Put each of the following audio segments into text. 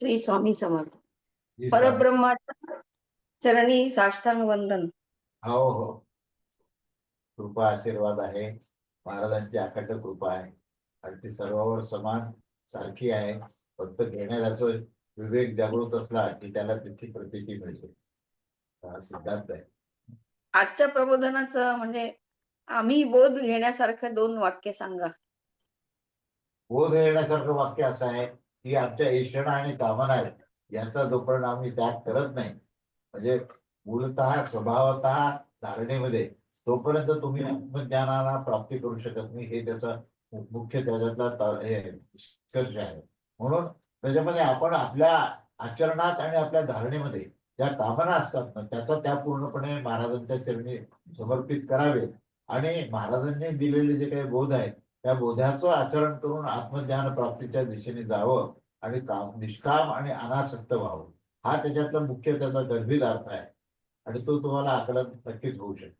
श्री स्वामी समर्थ. जी. परब्रह्माच्या चरणी साष्टांग वंदन. हो हो. कृपा आशीर्वाद आहे. महाराजांची अखंड कृपा आहे. आणि ती सर्वांवर समान सारखी आहे. फक्त घेणाऱ्याचं विवेक जागृत असला की त्याला तिथे प्रतिती मिळते. हा सिद्धांत आहे. आजच्या प्रबोधनाचं म्हणजे आम्ही बोध घेण्यासारखं दोन वाक्य सांगा. बोध येण्यासारखं वाक्य असं आहे. ही आमच्या ईश्वरा आणि कामना आहेत. यांचा जोपर्यंत आम्ही त्याग करत नाही म्हणजे मूलतः स्वभावत धारणेमध्ये तोपर्यंत तुम्ही आत्मज्ञानाला प्राप्ती करू शकत नाही. हे त्याचा मुख्य त्याच्यातला आहे, निष्कर्ष आहे. म्हणून त्याच्यामध्ये आपण आपल्या आचरणात आणि आपल्या धारणेमध्ये ज्या कामना असतात ना त्याचा त्या पूर्णपणे महाराजांच्या चरणी समर्पित करावेत. आणि महाराजांनी दिलेले जे काही बोध आहेत त्या बोधाचं आचरण करून आत्मज्ञान प्राप्तीच्या दिशेने जावं. आणि काम निष्काम आणि अनासक्त व्हावं. हा त्याच्यातला मुख्य त्याचा गर्भित अर्थ आहे. आणि तो तुम्हाला आकलन नक्कीच होऊ शकतो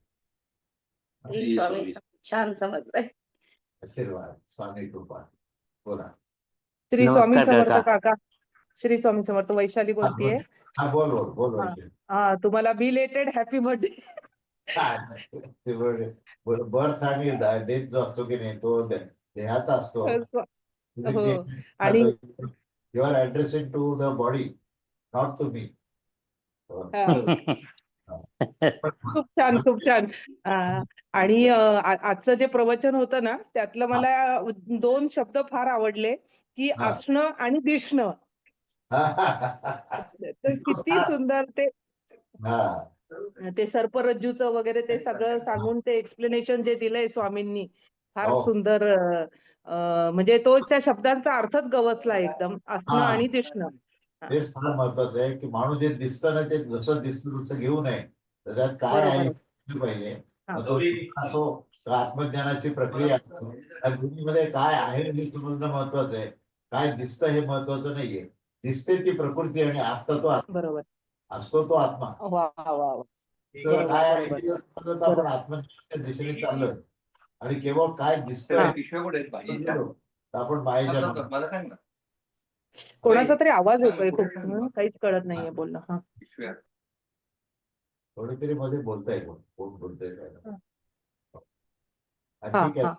श्री स्वामी छान समजलंय. आशीर्वाद स्वामी कृपा. बोला. श्री स्वामी समर्थ काका. श्री स्वामी समर्थ वैशाली बोलतीये. हा बोल बोल बोल तुम्हाला बिलेटेड हॅपी बर्थडे. बर्थ आणि डेथ जो असतो की नाही तो दे- देहाचा असतो. हो. You are addressing to the body not to me खूप छान खूप छान. आणि अ, आ- आजचं जे प्रवचन होतं ना त्यातलं मला दोन शब्द फार आवडले की हा. असणं आणि दिसणं तर किती सुंदर ते. हा. ते सर्परज्जूचं वगैरे ते सगळं सांगून ते एक्सप्लेनेशन जे दिलंय स्वामींनी फार हो. सुंदर म्हणजे तो त्या शब्दांचा अर्थच गवसला एकदम असणं. आणि दिसणं तेच फार महत्वाचं आहे की माणूस जे दिसतं ना ते जसं दिसतं तसं घेऊ नये. त्यात काय आहे पाहिजे. असो आत्मज्ञानाची प्रक्रिया दोन्हीमध्ये काय आहे हे समजणं महत्वाचं आहे. काय दिसतं हे महत्वाचं नाहीये. दिसते ती प्रकृती आणि असतं तो आत्मा. बरोबर. असतो तो आत्मा. काय आपण आत्मज्ञानाच्या दिशेने चाललोय. आणि केवळ काय दिसतंय पिशव्या कुठे आहेत भाजीच्या समजलो? तर आपण बाहेरच्या मला सांग ना. कोणाचा तरी आवाज येतोय खूप हं, काहीच कळत नाहीये बोलणं हा. पिशव्या. कोणीतरी मध्ये बोलताय कोण कोण बोलतंय काय? हा. हा, हा, ठीक आहे.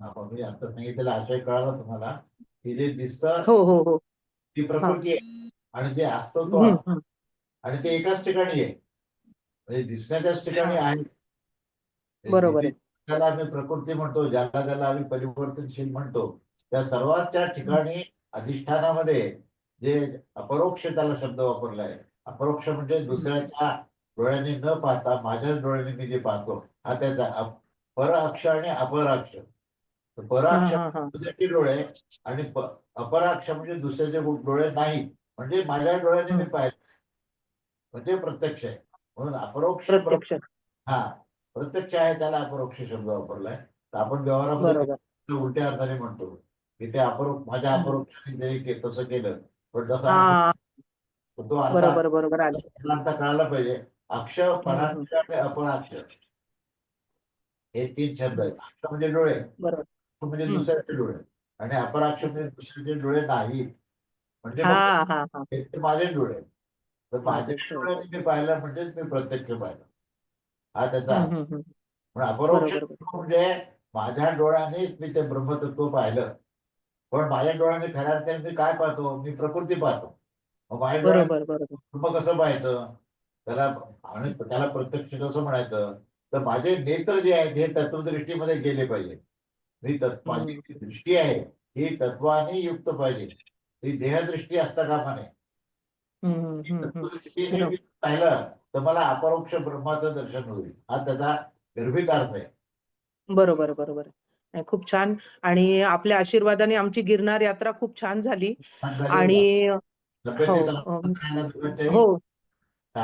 आपण मी आता सांगितलेला आशय कळाला तुम्हाला. की जे दिसतं हो हो हो. ती प्रकृती आहे. आणि जे असतं तो. आणि ते एकाच ठिकाणी आहे. म्हणजे दिसण्याच्याच ठिकाणी आहे. बरोबर जिथे ज्याला आम्ही प्रकृती म्हणतो ज्याला ज्याला आम्ही परिवर्तनशील म्हणतो. त्या सर्वांच्या ठिकाणी अधिष्ठानामध्ये जे अपरोक्ष त्याला शब्द वापरलाय. अपरोक्ष म्हणजे दुसऱ्याच्या डोळ्यांनी न पाहता माझ्याच डोळ्यांनी मी जे पाहतो हा त्याचा पर अक्ष आणि अपर अक्ष तर पर अक्ष हा, हा. दुसऱ्याचे डोळे आणि प- अपर अक्ष म्हणजे दुसऱ्याचे डोळे नाही म्हणजे माझ्या डोळ्याने मी पाहिलं. म्हणजे प्रत्यक्ष आहे. म्हणून अपरोक्ष हा. प्रत्यक्ष आहे त्याला अपरोक्ष शब्द वापरलाय. तर आपण व्यवहारामध्ये उलट्या अर्थाने म्हणतो. की ते अपरोक्ष माझ्या. अपरोक्षाने तसं केलं पण जसं हा. तो अर्थ कळायला पाहिजे. अक्ष पराक्ष आणि अपराक्ष हे तीन शब्द आहेत. अक्ष म्हणजे डोळे. म्हणजे. दुसऱ्याचे डोळे. आणि अपराक्ष म्हणजे दुसऱ्याचे डोळे नाहीत. म्हणजे माझे डोळे. तर माझेच डोळे. मी पाहिलं म्हणजेच मी प्रत्यक्ष पाहिलं. हा त्याचा. पण अपरोक्ष म्हणजे माझ्या डोळ्यानेच मी ते ब्रह्मतत्व पाहिलं. पण माझ्या डोळ्याने खऱ्या अर्थाने मी काय पाहतो? मी प्रकृती पाहतो. मग माझ्या डोळ्याने ब्रह्म कसं पाहायचं? त्याला आणि त्याला प्रत्यक्ष कसं म्हणायचं? तर माझे नेत्र जे आहेत हे तत्वदृष्टीमध्ये गेले पाहिजे. मी माझी जी दृष्टी आहे ही तत्वाने युक्त पाहिजे. ही देहदृष्टी असता कामा नये. तत्वदृष्टीने पाहिलं. तर मला अपरोक्ष ब्रह्माचं दर्शन होईल. हा त्याचा गर्भित अर्थ आहे. बरोबर बरोबर. नाही, खूप छान. आणि आपल्या आशीर्वादाने आमची गिरनार यात्रा खूप छान झाली. आणि हो. हो.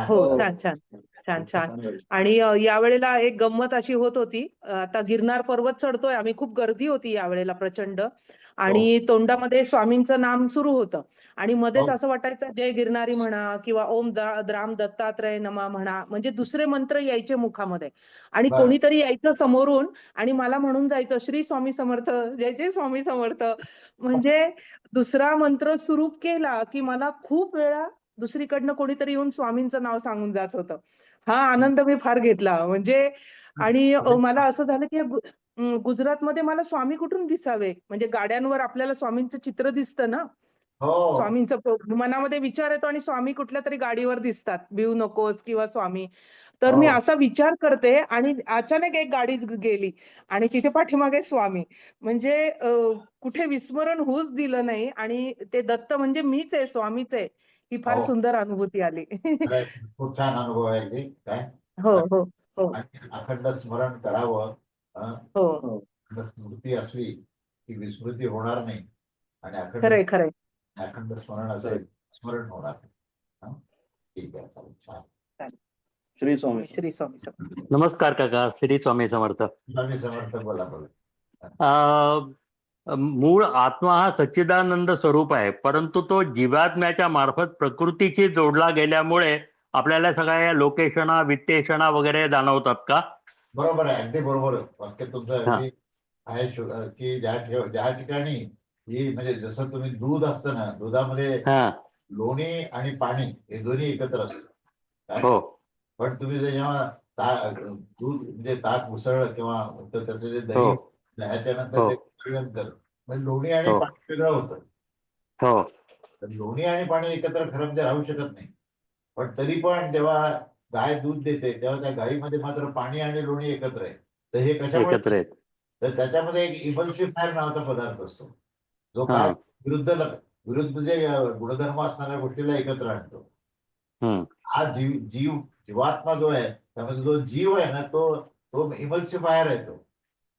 हो छान छान छान छान. आणि यावेळेला एक गंमत अशी होत होती. आता गिरनार पर्वत चढतोय. आम्ही खूप गर्दी होती यावेळेला प्रचंड. आणि तोंडामध्ये स्वामींचं नाम सुरू होतं. आणि मध्येच हो. असं वाटायचं जय गिरनारी म्हणा किंवा ओम राम दत्तात्रय नमा म्हणा. म्हणजे दुसरे मंत्र यायचे मुखामध्ये. आणि. कोणीतरी यायचं समोरून आणि मला म्हणून जायचं श्री स्वामी समर्थ जय जय स्वामी समर्थ. म्हणजे दुसरा मंत्र सुरू केला की मला खूप वेळा दुसरीकडनं कोणीतरी येऊन स्वामींचं नाव सांगून जात होतं. हा आनंद मी फार घेतला. म्हणजे आणि अ, मला असं झालं की गुजरातमध्ये मला स्वामी कुठून दिसावे? म्हणजे गाड्यांवर आपल्याला स्वामींचं चित्र दिसतं ना? हो. स्वामींचं मनामध्ये विचार येतो आणि स्वामी कुठल्या तरी गाडीवर दिसतात. भिऊ नकोस किंवा स्वामी. तर मी हो. असा विचार करते आणि अचानक एक गाडी गेली आणि तिथे पाठीमागे स्वामी. म्हणजे कुठे विस्मरण होऊच दिलं नाही आणि ते दत्त म्हणजे मीच आहे स्वामीच आहे. ही फार हो. सुंदर अनुभूती आली. खरंय. खूप छान अनुभव आहे अगदी काय? हो हो हो. आणि अखंड स्मरण करावं अं, हो. अखंड स्मृती असली की विस्मृती होणार नाही. आणि अखंड खरंय खरंय. अखंड स्मरण असेल स्मरण होणार नाही. हं? ठीक आहे चालेल छान. श्री स्वामी श्री स्वामी समर्थ. नमस्कार काका श्री स्वामी समर्थ. स्वामी समर्थ बोला बोला. अ, मूळ आत्मा हा सच्चिदानंद स्वरूप आहे. परंतु तो जीवात्म्याच्या मार्फत प्रकृतीशी जोडला गेल्यामुळे आपल्याला सगळ्या लोकेशना वित्तेषणा वगैरे जाणवतात का? बरोबर आहे. अगदी बरोबर. वाक्य तुमचं हा. आहे की ज्या ज्या ठिकाणी ही म्हणजे जसं तुम्ही दूध असतं ना दुधामध्ये हा. लोणी आणि पाणी हे दोन्ही एकत्र असतं? हो. पण तुम्ही जेव्हा ता- दूध म्हणजे ताक उसळलं किंवा त्याचं जे हो. दही दह्याच्या नंतर उकळल्यानंतर म्हणजे लोणी आणि हो. पाणी वेगळं होतं. हो. तर लोणी आणि पाणी एकत्र खरं म्हणजे राहू शकत नाही. पण तरी पण जेव्हा गाय दूध देते तेव्हा त्या गायीमध्ये मात्र पाणी आणि लोणी एकत्र आहे. तर हे कशामुळे एकत्र आहेत. तर त्याच्यामध्ये एक इमल्सिफायर नावाचा पदार्थ असतो. जो हा. काय विरुद्ध विरुद्ध जे अ, गुणधर्म असणाऱ्या गोष्टीला एकत्र आणतो. हम्म. हा जीव जीव जीवात्मा जो आहे त्यामध्ये जो जीव आहे ना तो तो इमल्सिफायर आहे तो.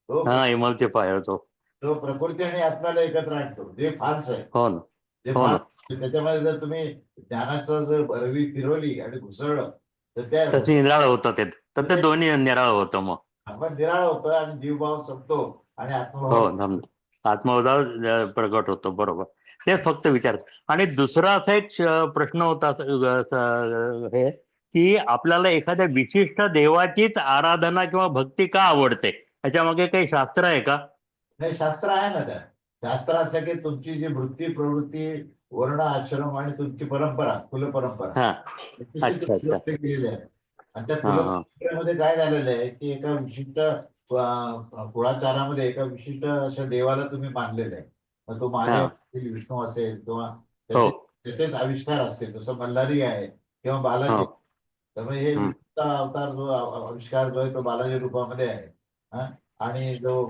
तो हा इमलचे पाय तो. तो प्रकृती आणि आत्म्याला एकत्र आणतो. जे फाल्स आहे. हो ना. जे हो ना. फाल्स त्याच्यामध्ये जर तुम्ही ज्ञानाचं जर रवी फिरवली आणि घुसळलं तर त्या तसे निराळ होतं ते. तर ते दोन्ही निराळ होतं मग. आपण निराळ होतं आणि जीवभाव संपतो आणि हो आत्मभाव धम- आत्मोदार अ, प्रगट होतो बरोबर. तेच फक्त विचार. आणि दुसरा असा एक प्रश्न होता स- अ, स- हे की आपल्याला एखाद्या विशिष्ट देवाचीच आराधना किंवा भक्ती का आवडते? याच्या मागे काही शास्त्र आहे का? नाही शास्त्र आहे ना त्या शास्त्र असं की तुमची जी वृत्ती प्रवृत्ती वर्ण आश्रम आणि तुमची परंपरा कुल परंपरा. हा. केलेली आहे. आणि त्या हा कुल हा. परंपरेमध्ये काय झालेलं आहे की एका विशिष्ट कुळाचारामध्ये एका विशिष्ट अशा देवाला तुम्ही मानलेलं आहे. मग तो महादेव. असेल, विष्णू असेल किंवा हो. त्याचे त्याचेच आविष्कार असतील जसं मल्हारी आहे किंवा बालाजी. हो. त्यामुळे हे अवतार जो आविष्कार जो आहे तो बालाजी रूपामध्ये आहे. हा? आणि जो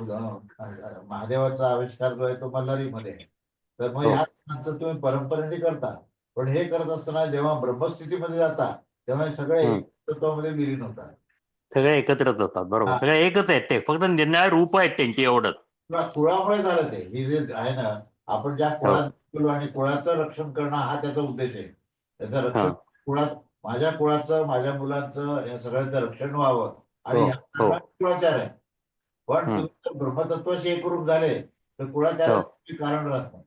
महादेवाचा आविष्कार जो आहे तो मल्हारीमध्ये तर मग हो. ह्या गोष्टींचं तुम्ही परंपरेने करता. पण हे करत असताना जेव्हा ब्रह्मस्थितीमध्ये जाता तेव्हा हे सगळे हम्म. तत्वामध्ये विलीन होतात. सगळे एकत्रच होतात बरोबर. हा. सगळे एकच आहेत ते. फक्त निर्णय रूप आहेत त्यांची एवढंच. कुळामुळे झालं ते. ही जे आहे ना आपण ज्या कुळात गेलो आणि कुळाचं रक्षण करणं हा त्याचा उद्देश आहे. त्याचं रक्षण हा. कुळात माझ्या कुळाचं माझ्या मुलांचं या सगळ्यांचं रक्षण व्हावं. आणि हो, हो. कुळाचार आहे पण हम्म. तुम्ही जर ब्रह्मतत्वाशी एकरूप झाले तर हो. कुळाचाराचं कारण राहत नाही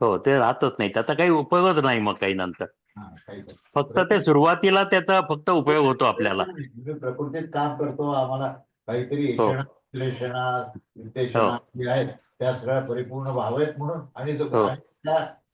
हो ते राहतच नाही त्याचा काही उपयोगच नाही मग काही नंतर हा. फक्त ते सुरुवातीला त्याचा फक्त उपयोग होतो आपल्याला प्रकृतीत काम करतो आम्हाला काहीतरी हो. विश्लेषणा जे आहेत त्या सगळ्या परिपूर्ण व्हावेत म्हणून आणि हो.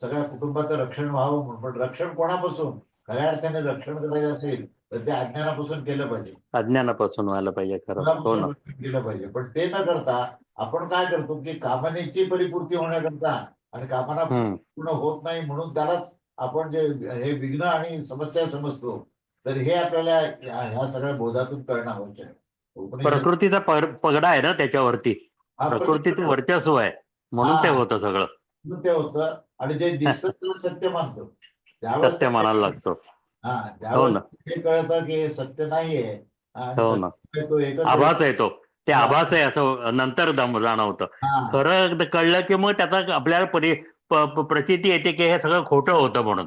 सगळ्या कुटुंबाचं रक्षण व्हावं म्हणून पण रक्षण कोणापासून खऱ्या अर्थाने रक्षण करायचं असेल तर ते अज्ञानापासून केलं पाहिजे. अज्ञानापासून व्हायला पाहिजे खरं. हो ना. केलं पाहिजे. पण ते न करता आपण काय करतो की कामनेची परिपूर्ती होण्याकरता आणि कामना हम्म. पूर्ण होत नाही म्हणून त्यालाच आपण जे हे विघ्न आणि समस्या समजतो तर हे आपल्याला ह्या ह्या सगळ्या बोधातून कळणं आवश्यक आहे. उपनिषद- प्रकृतीचा पर- पगडा आहे ना त्याच्यावरती. प्रकृतीचं वर्चस्व आहे. म्हणून ते हा. होतं सगळं. म्हणून ते होतं. आणि जे दिसतं त्याला सत्य मानतो. त्यावेळेस सत्य म्हणायला लागतो. हा हो त्यावेळेस ना. कळतं की सत्य नाहीये हो ना आहे तो आहे. तो ते. आभास आहे असं नंतर दम- जाणवतं हा. खरं कळलं की मग त्याचा आपल्याला प्रचिती येते की हे सगळं खोटं होतं म्हणून.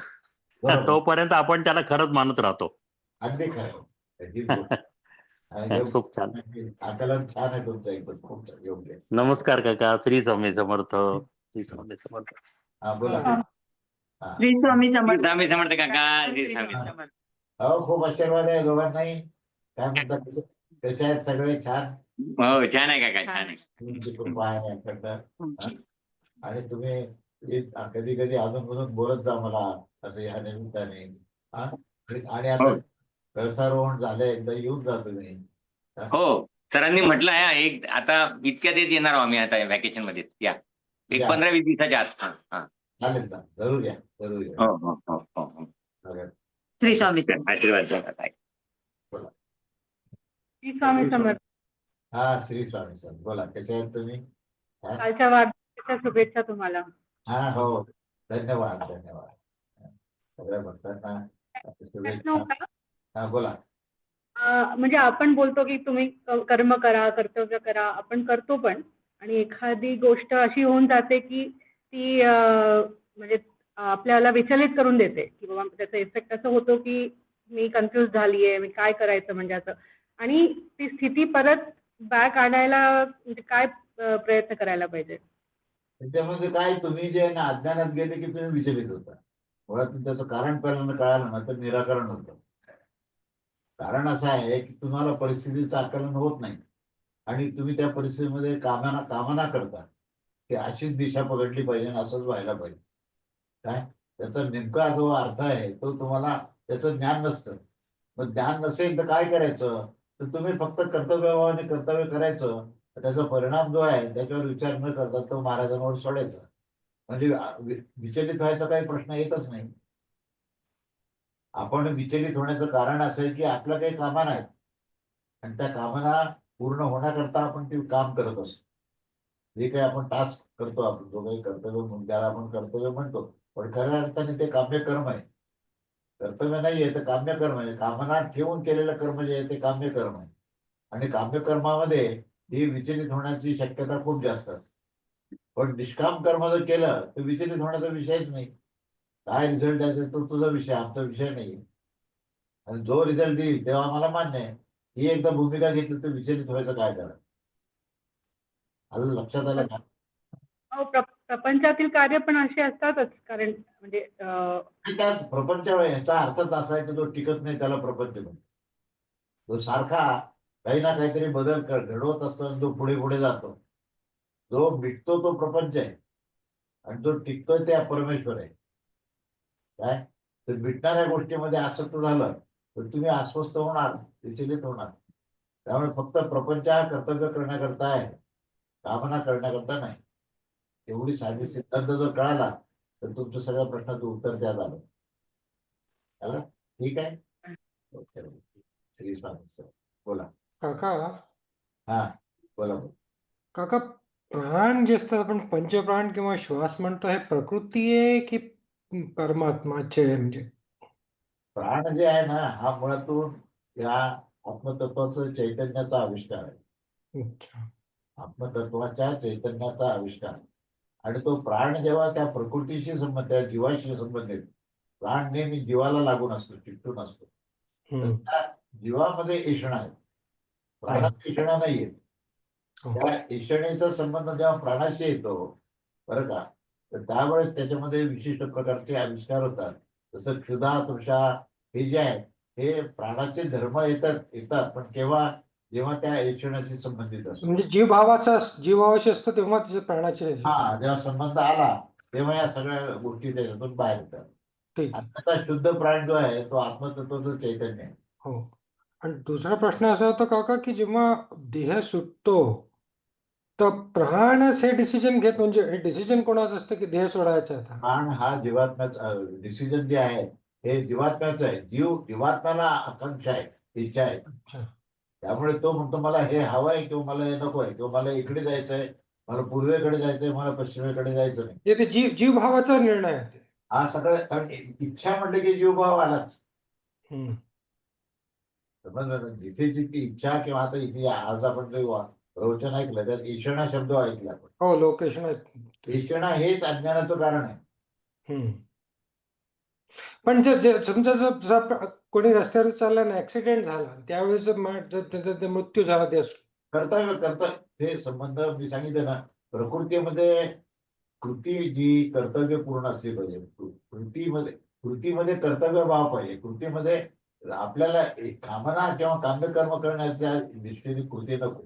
तोपर्यंत आपण त्याला खरंच मानत राहतो अगदी खरं. हा. खूप छान आकलन छान आहे तुमचं एकदम खूप योग्य. नमस्कार काका श्री स्वामी समर्थ श्री स्वामी समर्थ हा बोला. श्री स्वामी समर्थ. स्वामी समर्थ काका. श्री स्वामी समर्थ. हो खूप आशीर्वाद आहे दोघांनाही. काय म्हणतात कसे कसे आहेत सगळे? छान? हो छान आहे काका छान आहे. तुमची कृपा आहे यांच्याकडनं. हा. आणि तुम्ही कधी कधी अजून मधून बोलत जा मला असं या निमित्ताने. हा? आणि आणि आता हो. कळसारोहण झालंय एकदा येऊन जा तुम्ही. हो? सरांनी म्हटलं आहे एक आता इतक्यात येत येणार आहोत आम्ही आता व्हॅकेशनमध्ये या. एक या. पंधरा वीस दिवसाच्या आत हा हा. चालेल चालेल. जरूर या जरूर या. हो हो हो हो हो. चालेल. श्री स्वामी समर्थ. आशीर्वाद द्या. श्री स्वामी समर्थ. हा श्री स्वामी सर बोला कसे आहेत तुम्ही? कालच्या वाढदिवसाच्या शुभेच्छा तुम्हाला. हा हो. धन्यवाद धन्यवाद. सगळ्या भक्तांना प्रश्न शुभेच्छा. होता? हा बोला. अं, म्हणजे आपण बोलतो की तुम्ही क- कर्म करा कर्तव्य करा आपण करतो पण. आणि एखादी गोष्ट अशी होऊन जाते की ती म्हणजे आपल्याला विचलित करून देते की बाबा त्याचा इफेक्ट असं होतो की मी कन्फ्युज झालीये मी काय करायचं म्हणजे असं. आणि ती स्थिती परत बॅक आणायला म्हणजे काय प्रयत्न करायला पाहिजे? म्हणजे काय तुम्ही जे ना अज्ञानात गेले की तुम्ही विचलित होता. मुळात त्याचं कारण पहिल्यांदा कळालं ना तर निराकरण होतं. कारण असं आहे की तुम्हाला परिस्थितीचं आकलन होत नाही. आणि तुम्ही त्या परिस्थितीमध्ये कामाना कामना करता. की अशीच दिशा पकडली पाहिजे आणि असंच व्हायला पाहिजे. काय? त्याचा नेमका जो अर्थ आहे तो तुम्हाला त्याचं ज्ञान नसतं. मग ज्ञान नसेल तर काय करायचं? तर तुम्ही फक्त कर्तव्यभावाने कर्तव्य करायचं. त्याचा परिणाम जो आहे त्याच्यावर विचार न करता तो महाराजांवर सोडायचा. म्हणजे विचलित व्हायचा काही प्रश्न येतच नाही. आपण विचलित होण्याचं कारण असं आहे की आपल्या काही कामना आहेत आणि त्या कामना पूर्ण होण्याकरता आपण ते काम करत असतो. जे काही आपण टास्क करतो आपण जो काही कर्तव्य म्हणून त्याला आपण कर्तव्य म्हणतो पण खऱ्या अर्थाने ते काम्य कर्म आहे. कर्तव्य नाहीये तर काम्य कर्म आहे. कामना ठेवून केलेलं कर्म जे आहे ते काम्य कर्म आहे. आणि काम्य कर्मामध्ये ही विचलित होण्याची शक्यता खूप जास्त असते. पण निष्काम कर्म जर केलं तर विचलित होण्याचा विषयच नाही. काय रिझल्ट द्यायचा तो तुझा विषय आमचा विषय नाही आणि जो रिझल्ट देईल तेव्हा आम्हाला मान्य आहे. ही एकदा भूमिका घेतली तर विचलित व्हायचं काय करा आलं लक्षात आलं का? अहो, प्र- प्रपंचातील कार्य पण असे असतातच कारण म्हणजे अं, आणि त्याच प्रपंच ह्याचा अर्थच असा आहे की जो टिकत नाही त्याला प्रपंच म्हणतो तो सारखा काही ना काहीतरी बदल घडवत असतो आणि जो पुढे पुढे जातो. जो मिटतो तो प्रपंच आहे. आणि जो टिकतोय ते परमेश्वर आहे. काय? तर मिटणाऱ्या गोष्टीमध्ये आसक्त झालं तर तुम्ही अस्वस्थ होणार विचलित होणार. त्यामुळे फक्त प्रपंच हा कर्तव्य करण्याकरता आहे. कामना करण्याकरता नाही. एवढी साधी सिद्धांत जर कळाला तर तुमच्या सगळ्या प्रश्नाचं उत्तर त्यात आलं. आलं ठीक आहे? ओके. श्री स्वामी सर बोला. काका. हा बोला. काका प्राण जे असतात आपण पंचप्राण किंवा श्वास म्हणतो हे प्रकृती आहे की परमात्माचे म्हणजे? प्राण जे आहे ना हा मुळातून या आत्मतत्वाचं चैतन्याचा आविष्कार आहे. आत्मतत्वाच्या चैतन्याचा आविष्कार. आणि तो प्राण जेव्हा त्या प्रकृतीशी संबंध त्या जीवाशी संबंधित प्राण नेहमी जीवाला लागून असतो चिकटून असतो. त्या जीवामध्ये ऐषणा आहे. प्राणात ऐषणा नाहीये हो. त्या ऐषणेचा संबंध जेव्हा प्राणाशी येतो बरं का तर त्यावेळेस त्याच्यामध्ये विशिष्ट प्रकारचे आविष्कार होतात. जसं क्षुधा तृषा हे जे आहे हे प्राणाचे धर्म येतात येतात. पण केव्हा जेव्हा त्या ऐषणाशी संबंधित असतो. म्हणजे जीव भावाचा जीव भावाशी असतो तेव्हा त्याचे प्राणाचे. हा जेव्हा संबंध आला तेव्हा या सगळ्या गोष्टी त्याच्यातून बाहेर येतात. शुद्ध प्राण जो आहे तो आत्मतत्वाचं चैतन्य आहे. हो. आणि दुसरा प्रश्न असा होता काका की जेव्हा देह सुटतो तर प्राणच हे डिसिजन घेत म्हणजे हे डिसिजन कोणाचं असतं की देह सोडायचा आता? प्राण हा जीवात्म्याचा डिसिजन जे आहे हे जीवात्म्याचं आहे. जीव जीवात्म्याला आकांक्षा आहे इच्छा आहे. त्यामुळे तो म्हणतो मला हे हवं आहे किंवा मला हे नको आहे किंवा मला इकडे जायचंय मला पूर्वेकडे जायचंय मला पश्चिमेकडे जायचं नाही ते जीव जीव भावाचा निर्णय आहे ते हा सगळं कारण इच्छा म्हटलं की जीवभाव आलाच हम्म. समजलं ना? जिथे जिथे इच्छा किंवा आता इथे आज आपण जे वा- प्रवचन ऐकलं त्यात ईशणा शब्द ऐकला आपण हो लोकेशन आहेत ईशणा हेच अज्ञानाचं कारण आहे हम्म. पण जर जर- समजा जर जर कोणी रस्त्यावर चालला ऍक्सिडेंट झाला त्यावेळेस जर मा- जर त्याचा जर मृत्यू झाला त्या कर्तव्य कर्तव्य ते संबंध मी सांगितलं ना प्रकृतीमध्ये कृती जी कर्तव्यपूर्ण असली पाहिजे. कृ- कृतीमध्ये कृतीमध्ये कर्तव्य भाव पाहिजे कृतीमध्ये आपल्याला एक कामना किंवा काम्यकर्म करण्याच्या दृष्टीने कृती नको.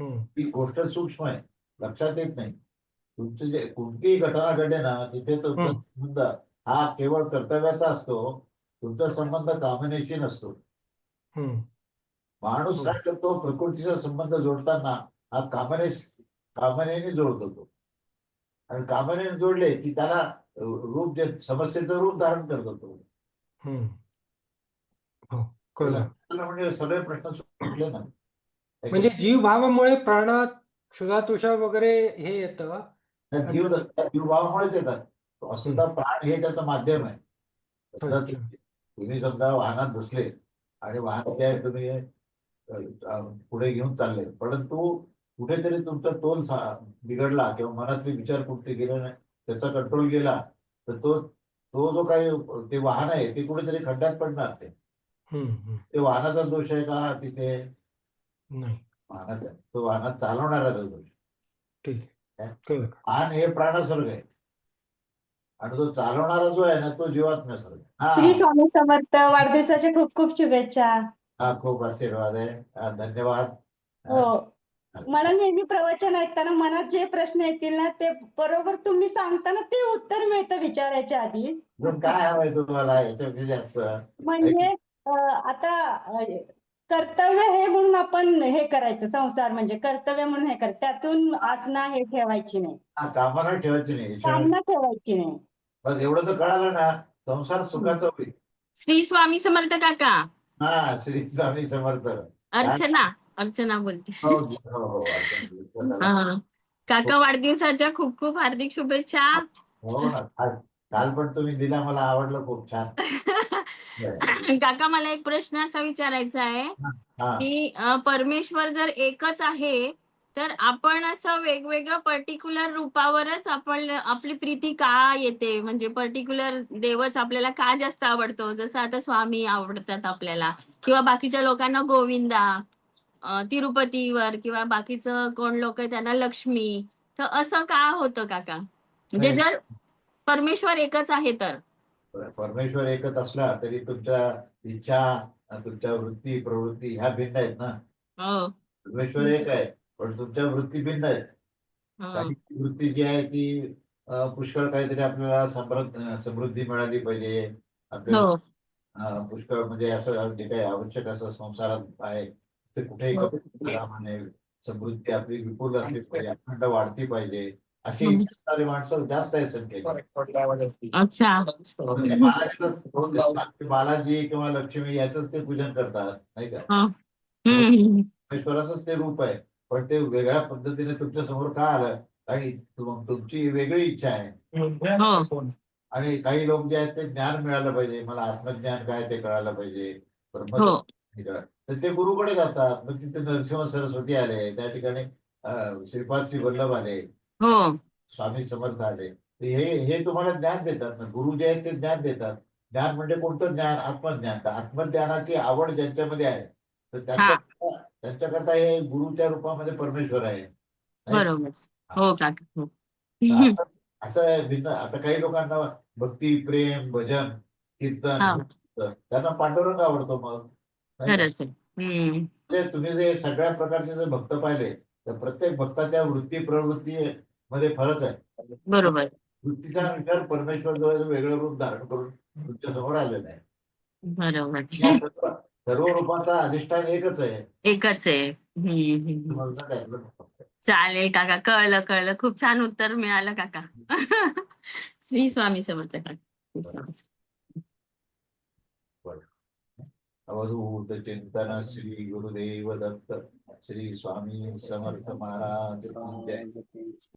हम्म, ती गोष्ट सूक्ष्म आहे. लक्षात येत नाही. तुमचं जे कोणतीही घटना घडे ना तिथे हम्म. संबंध हा केवळ कर्तव्याचा असतो तुमचा संबंध कामनेशी नसतो. माणूस. काय करतो प्रकृतीचा संबंध जोडताना हा कामने कामनेने जोडतो तो. आणि कामनेने जोडले की त्याला रूप जे समस्येचं रूप धारण करतो तो. हम्म. हो कळलं. त्याला म्हणजे सगळे प्रश्न सुटले ना. म्हणजे जीवभावामुळे प्राणात क्षुधातुषा वगैरे हे येतं. जीव जीवभावामुळेच येतात. वस्तुतः प्राण हे त्याचं माध्यम आहे. तुम्ही समजा वाहनात बसले आणि वाहन आहे तुम्ही पुढे घेऊन चालले. परंतु कुठेतरी तुमचा तोल सा- बिघडला किंवा मनातले विचार कुठे गेले नाही त्याचा कंट्रोल गेला तर तो तो जो काही ते वाहन आहे ते कुठेतरी खड्ड्यात पडणार ते. ते वाहनाचा दोष आहे का तिथे? वाहनाचा तो वाहनात चालवणाराचा दोष? वाहन हे प्राणसर्ग आहे. आणि तो चालवणारा जो आहे ना तो जीवात्म सर्ग आहे. श्री हा स्वामी समर्थ वाढदिवसाच्या खूप खूप शुभेच्छा. हा खूप आशीर्वाद आहे. हा, धन्यवाद. हो. मला नेहमी प्रवचन ऐकताना मनात जे प्रश्न येतील ना ते बरोबर तुम्ही सांगताना ते उत्तर मिळतं विचारायच्या आधी. अजून काय हवंय तुम्हाला? याच्यापेक्षा जास्त. म्हणजे अं, आता अं, कर्तव्य हे म्हणून आपण हे करायचं संसार म्हणजे कर्तव्य म्हणून हे कर त्यातून आसना हे ठेवायची नाही. हा कामना ठेवायची नाही. कामना ठेवायची नाही. बस एवढं जर कळालं ना संसार सुखाचा होईल. श्री स्वामी समर्थ काका. हा श्री स्वामी समर्थ. अर्चना अर्चना बोलते. हो, हो, हो. हा. काका वाढदिवसाच्या खूप खूप हार्दिक शुभेच्छा. हो ना काल काल पण तुम्ही दिला मला आवडलं खूप छान. काका मला एक प्रश्न असा विचारायचा आहे हा. की अ, परमेश्वर जर एकच आहे तर आपण असं वेगवेगळ्या पर्टिक्युलर रूपावरच आपण आपली प्रीती का येते? म्हणजे पर्टिक्युलर देवच आपल्याला का जास्त आवडतो? जसं आता स्वामी आवडतात आपल्याला. किंवा बाकीच्या लोकांना गोविंदा तिरुपतीवर किंवा बाकीचं कोण लोक आहे त्यांना लक्ष्मी. तर असं का होतं काका? म्हणजे. जर परमेश्वर एकच आहे तर. परमेश्वर एकच असला तरी तुमच्या इच्छा तुमच्या वृत्ती प्रवृत्ती ह्या भिन्न आहेत ना? हो. परमेश्वर एक आहे. पण तुमच्या वृत्ती भिन्न आहेत. काही वृत्ती जी आहे ती अ, पुष्कळ काहीतरी आपल्याला समृद्ध समृद्धी मिळाली पाहिजे. आपल्याला हो. अ, पुष्कळ म्हणजे असं जे काही आवश्यक असं संसारात आहे ते कुठेही हो. कमी कामा नये समृद्धी आपली विपुल असली पाहिजे अखंड वाढती पाहिजे. अशी हम्म. इच्छा असणारी माणसं जास्त आहे अच्छा. म्हणजे दोन बालाजी किंवा लक्ष्मी याच ते पूजन करतात नाही का? हम्म. परमेश्वराचंच ते रूप आहे. पण ते वेगळ्या पद्धतीने तुमच्यासमोर का आलं? आणि तुम- तुमची वेगळी इच्छा आहे. हो. आणि काही लोक जे आहेत ते ज्ञान मिळालं पाहिजे. मला आत्मज्ञान काय ते कळायला पाहिजे. हो. कळालं. तर ते गुरुकडे जातात. मग तिथे नरसिंह सरस्वती आले. त्या ठिकाणी श्रीपाद श्री वल्लभ आले. हो. स्वामी समर्थ आले. हे हे तुम्हाला ज्ञान देतात ना. गुरु जे आहेत ते ज्ञान देतात. ज्ञान म्हणजे कोणतं ज्ञान? आत्मज्ञान. आत्मज्ञानाची आवड ज्यांच्यामध्ये आहे तर त्यांच्या त्यांच्याकरता हे गुरुच्या रूपामध्ये परमेश्वर आहे. बरोबर. हो. काका हो. असं- भिन्न. आता काही लोकांना भक्ती प्रेम भजन कीर्तन त्यांना पांडुरंग आवडतो मग. म्हणजे तुम्ही जे सगळ्या प्रकारचे जे भक्त पाहिले तर प्रत्येक भक्ताच्या वृत्ती प्रवृत्ती मध्ये फरक आहे. बरोबर. वृत्तीचा विचार परमेश्वर जो आहे तो वेगळं रूप धारण करून तुमच्यासमोर आलेलं आहे. बरोबर. सर्व रूपाचा अधिष्ठान एकच आहे एकच आहे हम्म, हम्म. समजलं त्यातलं फक्त. चालेल काका कळलं कळलं खूप छान उत्तर मिळालं काका श्री स्वामी समर्थ काका श्री स्वामी समर्थ. अवधूत चिंतन श्री गुरुदेव दत्त श्री स्वामी समर्थ महाराज की जय.